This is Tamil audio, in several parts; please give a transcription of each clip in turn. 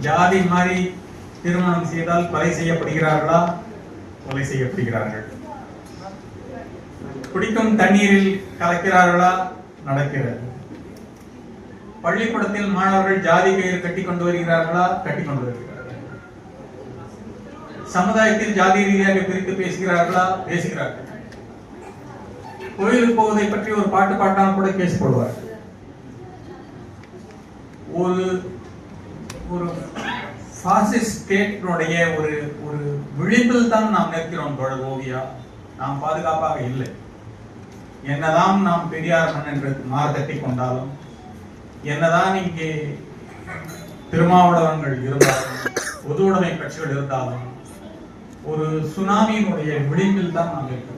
ஜாதி மாறி திருமணம் செய்தால் கொலை செய்யப்படுகிறார்களா? கொலை செய்யப்படுகிறார்கள். குடிக்கும் தண்ணீரில் கலக்கிறார்களா? நடக்கிறது. பள்ளிக்கூடத்தில் மாணவர்கள் ஜாதி கயிறு கட்டி கொண்டு வருகிறார்களா? கட்டி கொண்டு வருகிறார்கள். சமுதாயத்தில் ஜாதி ரீதியாக பிரித்து பேசுகிறார்களா? பேசுகிறார்கள். கோயிலுக்கு போவதை பற்றி ஒரு பாட்டு பாட்டான கூட கேஸ் போடுவார் ஒரு ஒரு பாசிஸ்ட் ஸ்டேட்டினுடைய ஒரு ஒரு விழிப்பில் தான் நாம் நிற்கிறோம் தோழர் ஓவியா. நாம் பாதுகாப்பாக இல்லை. என்னதான் நாம் பெரியார் மண் என்று மார்த்தட்டி கொண்டாலும் என்னதான் இங்கே திருமாவளவன்கள் இருந்தாலும் பொது உடைமை கட்சிகள் இருந்தாலும் ஒரு சுனாமியினுடைய விளிம்பில் தான் நாம் இருக்கிறோம்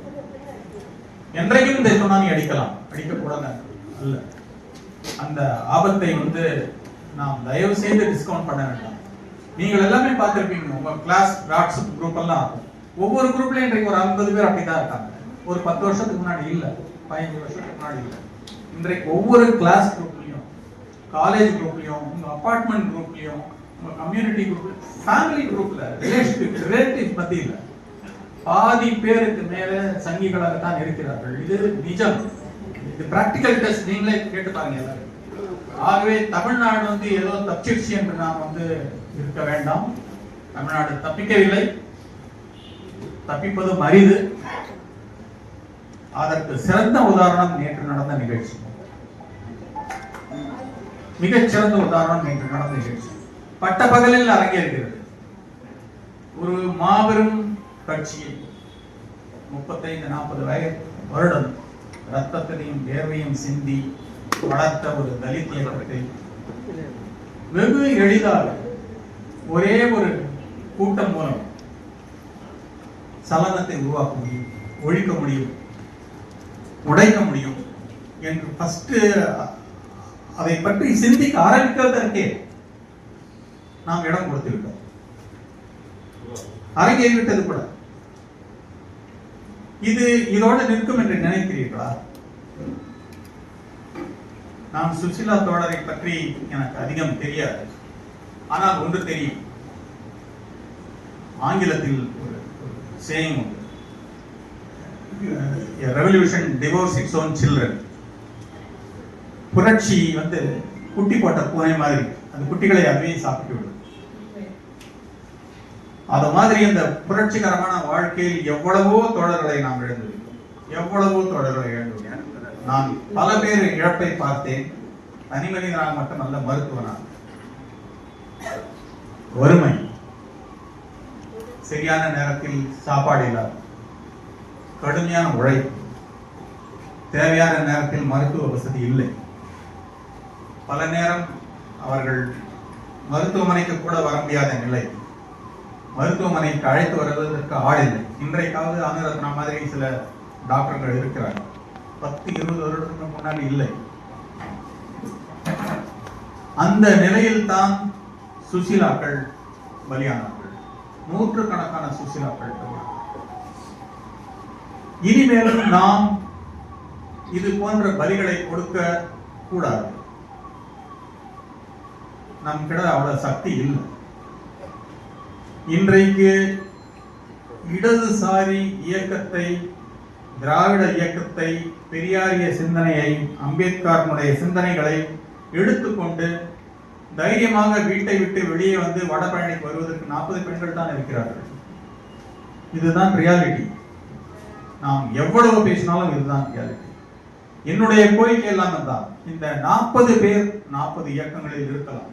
என்றைக்கும் இந்த சுனாமி அடிக்கலாம் அடிக்கக்கூடாது அல்ல. அந்த ஆபத்தை வந்து நாம் தயவு செய்து டிஸ்கவுண்ட் பண்ண வேண்டாம். நீங்கள் எல்லாமே பார்த்துருப்பீங்க. உங்க கிளாஸ் வாட்ஸ்அப் குரூப் எல்லாம். இருக்கும் ஒவ்வொரு குரூப்லயும் இன்றைக்கு ஒரு ஐம்பது பேர் அப்படிதான் இருக்காங்க. ஒரு பத்து வருஷத்துக்கு முன்னாடி இல்ல. பதினஞ்சு வருஷத்துக்கு முன்னாடி இல்ல. இன்றைக்கு ஒவ்வொரு கிளாஸ் குரூப்லயும் காலேஜ் குரூப்லயும் உங்க அப்பார்ட்மெண்ட் குரூப்லயும் உங்க கம்யூனிட்டி குரூப் ஃபேமிலி குரூப்ல ரிலேட்டிவ் ரிலேட்டிவ் மத்தியில பாதி பேருக்கு மேல சங்கிகளாக தான் இருக்கிறார்கள். இது நிஜம். இது பிராக்டிக்கல் டெஸ்ட் நீங்களே கேட்டு பாருங்க எல்லாரும். ஆகவே தமிழ்நாடு வந்து ஏதோ தப்பிச்சிருச்சு என்று நாம் வந்து இருக்க வேண்டாம். தமிழ்நாடு தப்பிக்கவில்லை. தப்பிப்பதும் அரிது. அதற்கு சிறந்த உதாரணம் நேற்று நடந்த நிகழ்ச்சி. மிகச் சிறந்த உதாரணம் நேற்று நடந்த நிகழ்ச்சி. பட்ட பகலில் அரங்கேறுகிறது. ஒரு மாபெரும் கட்சியை முப்பத்தைந்து நாற்பது வயது வருடம் ரத்தத்தினையும் வேர்வையும் சிந்தி வளர்த்த ஒரு தலித் இயக்கத்தை வெகு எளிதாக ஒரே ஒரு கூட்டம் மூலம் சலனத்தை உருவாக்க முடியும் ஒழிக்க முடியும் உடைக்க முடியும் என்று ஃபஸ்ட்டு அதை பற்றி சிந்திக்க ஆரம்பிக்கிறதற்கே நாம் இடம் கொடுத்துவிட்டோம் அரங்கேறிவிட்டது கூட. இது இதோடு நிற்கும் என்று நினைக்கிறீர்களா? நான் சுசிலா தோழரை பற்றி எனக்கு அதிகம் தெரியாது. ஆனால் ஒன்று தெரியும். ஆங்கிலத்தில் ஒரு சேயிங் உண்டு. Revolution divorce it's own children புரட்சி வந்து குட்டி போட்ட பூனை மாதிரி. அந்த குட்டிகளை அதுவே சாப்பிட்டு விடும். அது மாதிரி அந்த புரட்சிகரமான வாழ்க்கையில் எவ்வளவோ தோழர்களை நாம் இழந்துவிட்டோம் எவ்வளவோ தோழர்களை இழந்துவிட்டோம் நான் பல பேர் இழப்பை பார்த்தேன். தனி மனிதனாக மட்டுமல்ல மருத்துவனாக வறுமை சரியான நேரத்தில் சாப்பாடு இல்லாத. கடுமையான உழைப்பு தேவையான நேரத்தில் மருத்துவ வசதி இல்லை. பல நேரம் அவர்கள் மருத்துவமனைக்கு கூட வர முடியாத நிலை. மருத்துவமனைக்கு அழைத்து வருவதற்கு ஆள் இல்லை. இன்றைக்காவது அனுரத்னா மாதிரி சில டாக்டர்கள் இருக்கிறார்கள். பத்து இருபது வருடத்துக்கு முன்னாடி இல்லை. அந்த நிலையில் தான் சுசிலாக்கள் பலியானார்கள். நூற்றுக்கணக்கான சுசிலாக்கள் இனிமேலும் நாம் இது போன்ற பலிகளை கொடுக்க கூடாது. நம் கிட்ட அவ்வளவு சக்தி இல்லை. இன்றைக்கு இடதுசாரி இயக்கத்தை திராவிட இயக்கத்தை பெரியாரிய சிந்தனையை அம்பேத்கரனுடைய சிந்தனைகளை எடுத்துக்கொண்டு தைரியமாக வீட்டை விட்டு வெளியே வந்து வடபழனிக்கு வருவதற்கு நாற்பது பெண்கள் தான் இருக்கிறார்கள். இதுதான் ரியாலிட்டி நாம் எவ்வளவு பேசினாலும் இதுதான் ரியாலிட்டி என்னுடைய கோரிக்கை எல்லாமே தான் இந்த நாற்பது பேர் நாற்பது இயக்கங்களில் இருக்கலாம்.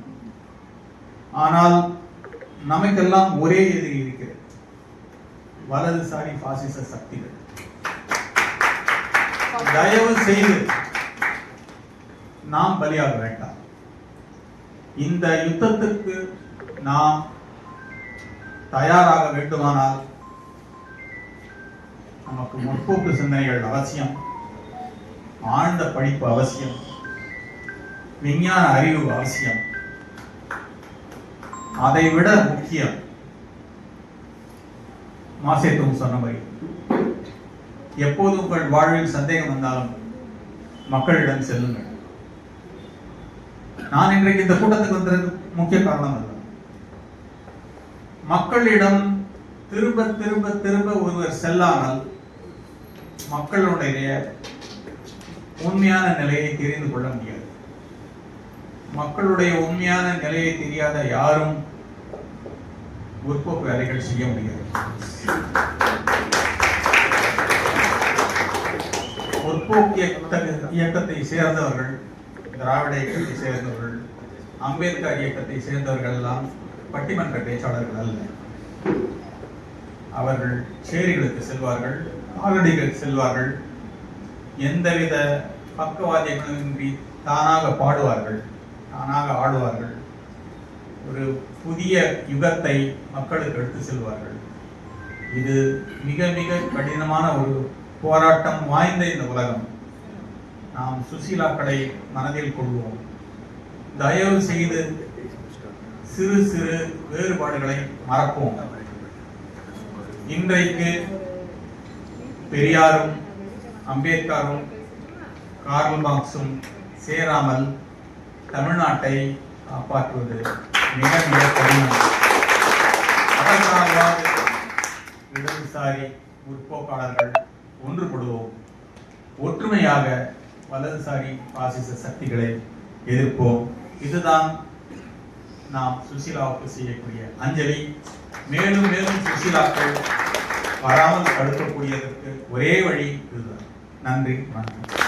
ஆனால் நமக்கெல்லாம் ஒரே எதிரி இருக்கிறது. வலதுசாரி பாசிச சக்திகள். தயவு செய்து நாம் பலியாக வேண்டாம். இந்த யுத்தத்துக்கு நாம் தயாராக வேண்டுமானால் நமக்கு முற்போக்கு சிந்தனைகள் அவசியம் ஆழ்ந்த படிப்பு அவசியம் விஞ்ஞான அறிவு அவசியம். அதை விட முக்கியம் மாசேத்தும் சொன்னபடி எப்போது உங்கள் வாழ்வில் சந்தேகம் வந்தாலும் மக்களிடம் செல்லுங்கள். நான் இன்றைக்கு இந்த கூட்டத்துக்கு வந்ததுக்கு முக்கிய காரணம் அல்ல மக்களிடம் திரும்ப திரும்ப திரும்ப ஒருவர் செல்லாமல் மக்களுடைய உண்மையான நிலையை தெரிந்து கொள்ள முடியாது. மக்களுடைய உண்மையான நிலையை தெரியாத யாரும் முற்போக்கு வேலைகள் செய்ய முடியாது. முற்போக்கு இயக்க- இயக்கத்தை சேர்ந்தவர்கள் திராவிட இயக்கத்தை சேர்ந்தவர்கள் அம்பேத்கர் இயக்கத்தை சேர்ந்தவர்கள் எல்லாம் பட்டிமன்ற பேச்சாளர்கள் அல்ல. அவர்கள் சேரிகளுக்கு செல்வார்கள் காலடிகளுக்கு செல்வார்கள். எந்தவித பக்கவாதியங்களுமின்றி தானாக பாடுவார்கள் தானாக ஆடுவார்கள். ஒரு புதிய யுகத்தை மக்களுக்கு எடுத்து செல்வார்கள். இது மிக மிக கடினமான ஒரு போராட்டம் வாய்ந்த இந்த உலகம். நாம் சுசீலாக்களை மனதில் கொள்வோம். தயவு செய்து சிறு சிறு வேறுபாடுகளை மறப்போம். இன்றைக்கு பெரியாரும் அம்பேத்கரும் கார்ல் மார்க்ஸும் சேராமல் தமிழ்நாட்டை காப்பாற்றுவது மிக மிக கடினம். அதற்காக இடதுசாரி முற்போக்காளர்கள் ஒன்றுபடுவோம். ஒற்றுமையாக வலதுசாரி பாசிச சக்திகளை எதிர்ப்போம். இதுதான் நாம் சுசீலாவுக்கு செய்யக்கூடிய அஞ்சலி. மேலும் மேலும் சுசீலாக்கள் வராமல் தடுக்கக்கூடியதற்கு ஒரே வழி இதுதான். நன்றி வணக்கம்.